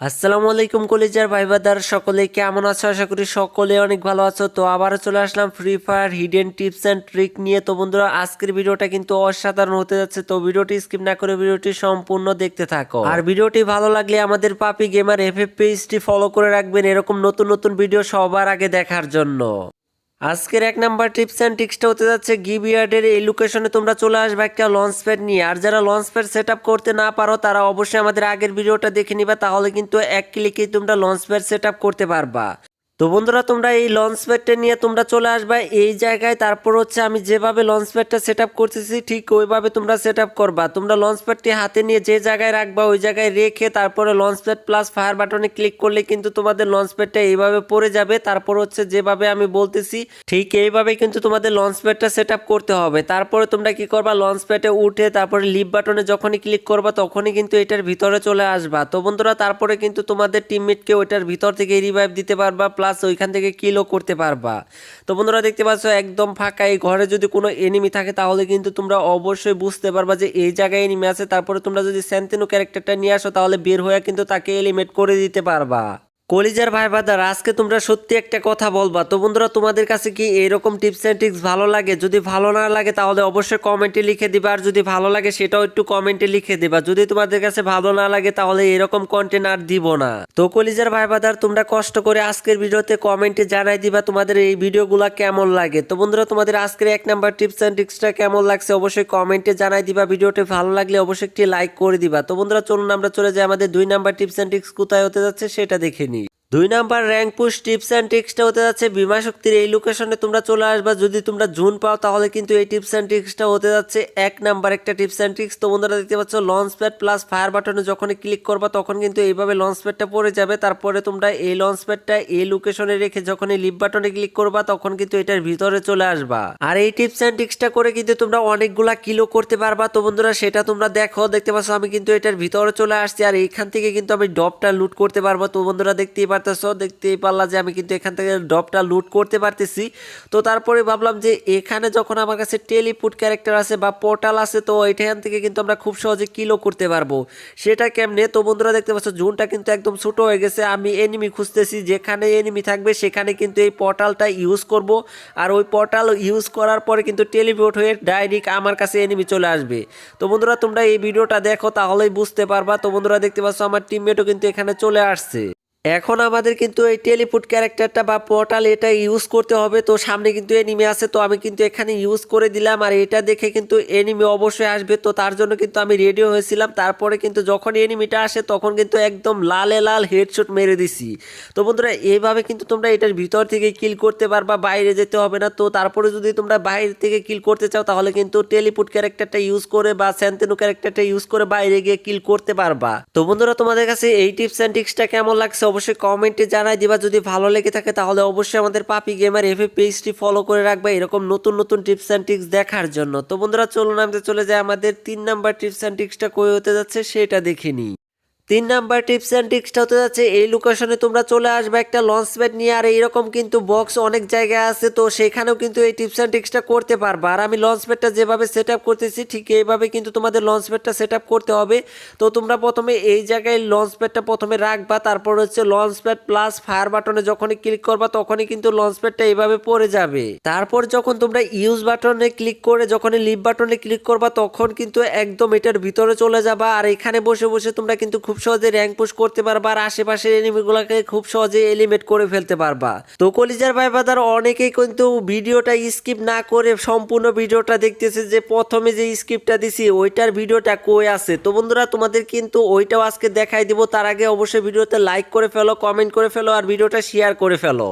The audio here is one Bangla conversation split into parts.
আসসালামু আলাইকুম কলেজার ভাইবাদার সকলে, কেমন আছো? আশা করি সকলে অনেক ভালো আছো। তো আবারও চলে আসলাম free fire hidden tips and trick নিয়ে। তো বন্ধুরা, আজকের ভিডিওটা কিন্তু অসাধারণ হতে যাচ্ছে। তো ভিডিওটি স্কিপ না করে ভিডিওটি সম্পূর্ণ দেখতে থাকো। আর ভিডিওটি ভালো লাগলে আমাদের পাপি গেমার এফএফ এফ পেজটি ফলো করে রাখবেন, এরকম নতুন নতুন ভিডিও সবার আগে দেখার জন্য। আজকের এক নাম্বার টিপস অ্যান্ড টিক্সটা হতে যাচ্ছে গিবিয়ার্ডের এই লোকেশনে তোমরা চলে আসবে একটা লঞ্চ প্যাড নিয়ে। আর যারা লঞ্চ প্যাড সেট করতে না পারো, তারা অবশ্যই আমাদের আগের ভিডিওটা দেখে নিবা। তাহলে কিন্তু এক ক্লিকেই তোমরা লঞ্চ প্যাড সেট করতে পারবা। তো বন্ধুরা, তোমরা এই লঞ্চ প্যাডটা নিয়ে তোমরা চলে আসবে। এই জায়গায় তারপর হচ্ছে আমি যেভাবে লঞ্চ প্যাডটা সেট আপ করতেছি, ঠিক ওইভাবে তোমরা সেট আপ করবা। তোমরা লঞ্চ প্যাডটি হাতে নিয়ে যে জায়গায় রাখবা, ওই জায়গায় রেখে তারপরে লঞ্চ প্যাড প্লাস ফায়ার বাটনে ক্লিক করলে কিন্তু তোমাদের লঞ্চ প্যাডটা এইভাবে পড়ে যাবে। তারপর হচ্ছে যেভাবে আমি বলতেছি, ঠিক এইভাবে কিন্তু তোমাদের লঞ্চ প্যাডটা সেট আপ করতে হবে। তারপরে তোমরা কি করবা লঞ্চ প্যাডে উঠে তারপরে লিভ বাটনে যখনই ক্লিক করবা, তখনই কিন্তু এটার ভিতরে চলে আসবা। তো বন্ধুরা, তারপরে কিন্তু তোমাদের টিমমেটকে ওইটার ভিতর থেকে রিভাইভ দিতে পারবা প্লাস ওইখান থেকে কিলও করতে পারবা। তো বন্ধুরা দেখতে পাচ্ছ, একদম ফাঁকা, এই ঘরে যদি কোনো এনিমি থাকে, তাহলে কিন্তু তোমরা অবশ্যই বুঝতে পারবা যে এই জায়গায় এনিমি আছে। তারপরে তোমরা যদি স্যান্তিনো ক্যারেক্টারটা নিয়ে আসো, তাহলে বের হয়ে কিন্তু তাকে এলিমেট করে দিতে পারবা। কলিজার ভাই বাদার, আজকে তোমরা সত্যি একটা কথা বলবা। তো বন্ধুরা, তোমাদের কাছে কি এরকম টিপস অ্যান্ড ট্রিক্স ভালো লাগে? যদি ভালো না লাগে, তাহলে অবশ্যই কমেন্টে লিখে দিবা। আর যদি ভালো লাগে, সেটাও একটু কমেন্টে লিখে দিবা। যদি তোমাদের কাছে ভালো না লাগে, তাহলে এরকম কন্টেন্ট আর দিব না। তো কলিজার ভাই বাদার, তোমরা কষ্ট করে আজকের ভিডিওতে কমেন্টে জানাই দিবা তোমাদের এই ভিডিওগুলা কেমন লাগে। তো বন্ধুরা, তোমাদের আজকের এক নাম্বার টিপস অ্যান্ড ট্রিক্সটা কেমন লাগছে, অবশ্যই কমেন্টে জানাই দিবা। ভিডিওটি ভালো লাগলে অবশ্যই একটি লাইক করে দিবা। তো বন্ধুরা, চলুন আমরা চলে যাই। আমাদের দুই নাম্বার টিপস অ্যান্ড ট্রিক্স কোথায় হতে যাচ্ছে, সেটা দেখে নিই। দুই number rank push tips and ট্রিক্সটা হতে যাচ্ছে বিমা শক্তির এই লোকেশনে তোমরা চলে আসবা। যদি তোমরা জুন পাও, তাহলে কিন্তু এই টিপস অ্যান্ড ট্রিক্সটা হতে যাচ্ছে। এক নাম্বার একটা টিপস অ্যান্ড ট্রিক্স তো বন্ধুরা দেখতে পাচ্ছ লঞ্চ প্যাড প্লাস ফায়ার বাটনে যখনই ক্লিক করবা, তখন কিন্তু এইভাবে লঞ্চ প্যাডটা পড়ে যাবে। তারপরে তোমরা এই লঞ্চ প্যাডটা এই লোকেশনে রেখে যখনই লিপ বাটনে ক্লিক করবা, তখন কিন্তু এটার ভিতরে চলে আসবা। আর এই টিপস অ্যান্ড ট্রিক্সটা করে কিন্তু তোমরা অনেকগুলা কিলো করতে পারবা। তো বন্ধুরা, সেটা তোমরা দেখো। দেখতে পাচ্ছ, আমি কিন্তু এটার ভিতরে চলে আসছি, আর এইখান থেকে কিন্তু আমি ডপটা লুট করতে পারব। তো বন্ধুরা, দেখতেই পারতেছো দেখতেই পারলা যে আমি কিন্তু এখান থেকে ডপটা লুট করতে পারতেছি। তো তারপরে ভাবলাম যে এখানে যখন আমার কাছে টেলিপুট ক্যারেক্টার আছে বা পোর্টাল আছে, তো এখান থেকে কিন্তু আমরা খুব সহজে কিলো করতে পারব। সেটা কেমনে? তো বন্ধুরা দেখতে পাচ্ছ, জুনটা কিন্তু একদম ছোট হয়ে গেছে। আমি এনিমি খুঁজতেছি, যেখানে এনিমি থাকবে সেখানে কিন্তু এই পোর্টালটা ইউজ করব। আর ওই পোর্টাল ইউজ করার পরে কিন্তু টেলিপোর্ট হয়ে ডাইরেক্ট আমার কাছে এনিমি চলে আসবে। তো বন্ধুরা, তোমরা এই ভিডিওটা দেখো, তাহলেই বুঝতে পারবা। তো বন্ধুরা দেখতে পাচ্ছ, আমার টিমমেটও কিন্তু এখানে চলে আসছে। এখন আমাদের কিন্তু এই টেলিপুট ক্যারেক্টারটা বা পোর্টাল এটা ইউজ করতে হবে। তো সামনে কিন্তু এনিমি আছে, তো আমি কিন্তু এখানে ইউজ করে দিলাম। আর এটা দেখে কিন্তু এনিমি অবশ্যই আসবে। তো তার জন্য কিন্তু আমি রেডি হয়েছিলাম। তারপরে কিন্তু যখন এনিমিটা আসে, তখন কিন্তু একদম লালে লাল হেডশট মেরে দিছি। তো বন্ধুরা এইভাবে কিন্তু তোমরা এটার ভিতর থেকে কিল করতে পারবা, বাইরে যেতে হবে না। তো তারপরে যদি তোমরা বাইরে থেকে কিল করতে চাও, তাহলে কিন্তু টেলিপুট ক্যারেক্টারটা ইউজ করে বা স্যান্তেনু ক্যারেক্টারটা ইউজ করে বাইরে গিয়ে কিল করতে পারবা। তো বন্ধুরা, তোমাদের কাছে এই টিপস অ্যান্ড ট্রিক্সটা কেমন লাগছে? অবশ্যই কমেন্টে জানাই দিবা। যদি ভালো লেগে থাকে তাহলে অবশ্যই আমাদের পাপি গেমার এফ পেজটি ফলো করে রাখবা এরকম নতুন নতুন টিপস অ্যান্ড ট্রিক্স দেখার জন্য। তো বন্ধুরা, চলুন আমাদের চলে যায় আমাদের তিন নাম্বার টিপস অ্যান্ড ট্রিক্সটা কই হতে যাচ্ছে সেটা দেখে নিই। তিন নাম্বার টিপস অ্যান্ড ট্রিক্সটা হতে যাচ্ছে, এই লোকেশনে তোমরা চলে আসবে একটা লঞ্চ প্যাড নিয়ে, আর এইরকম কিন্তু বক্স অনেক জায়গায় আছে, তো সেখানেও কিন্তু এই টিপস অ্যান্ড ট্রিক্সটা করতে পারবা। আর আমি লঞ্চ প্যাডটা যেভাবে সেট আপ করতেছি, ঠিক এইভাবে কিন্তু তোমাদের লঞ্চ প্যাডটা সেট আপ করতে হবে। তো তোমরা প্রথমে এই জায়গায় লঞ্চ প্যাডটা প্রথমে রাখবা, তারপর হচ্ছে লঞ্চ প্যাড প্লাস ফায়ার বাটনে যখনই ক্লিক করবা, তখনই কিন্তু লঞ্চ প্যাডটা এইভাবে পড়ে যাবে। তারপর যখন তোমরা ইউজ বাটনে ক্লিক করে, যখনই লিভ বাটনে ক্লিক করবা, তখন কিন্তু একদম এটার ভিতরে চলে যাবা, আর এখানে বসে বসে তোমরা কিন্তু খুব সহজে র্যাঙ্ক পুশ করতে পারবা আর আশেপাশের এনিমিগুলোকে খুব সহজে এলিমেট করে ফেলতে পারবা। তো কলিজার ভাই বাদার অনেকেই কিন্তু ভিডিওটা স্কিপ না করে সম্পূর্ণ ভিডিওটা দেখতেছে যে প্রথমে যে স্ক্রিপ্টটা দিছি, ওইটার ভিডিওটা কই আছে? তো বন্ধুরা, তোমাদের কিন্তু ওইটাও আজকে দেখাই দিব। তার আগে অবশ্যই ভিডিওতে লাইক করে ফেলো কমেন্ট করে ফেলো, আর ভিডিওটা শেয়ার করে ফেলো।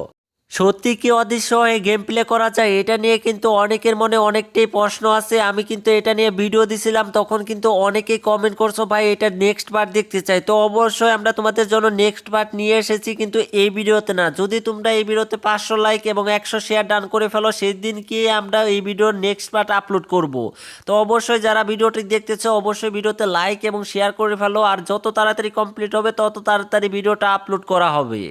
সত্যি কি অদৃশ্য হয়ে গেম প্লে করা যায়? এটা নিয়ে কিন্তু অনেকের মনে অনেকটাই প্রশ্ন আছে। আমি কিন্তু এটা নিয়ে ভিডিও দিছিলাম, তখন কিন্তু অনেকেই কমেন্ট করছ, ভাই, এটা নেক্সট পার্ট দেখতে চাই। তো অবশ্যই আমরা তোমাদের জন্য নেক্সট পার্ট নিয়ে এসেছি কিন্তু এই ভিডিওতে না। যদি তোমরা এই ভিডিওতে পাঁচশো লাইক এবং একশো শেয়ার ডান করে ফেলো সেই দিন কি আমরা এই ভিডিওর নেক্সট পার্ট আপলোড করব? তো অবশ্যই যারা ভিডিওটি দেখতেছো, অবশ্যই ভিডিওতে লাইক এবং শেয়ার করে ফেলো। আর যত তাড়াতাড়ি কমপ্লিট হবে, তত তাড়াতাড়ি ভিডিওটা আপলোড করা হবে।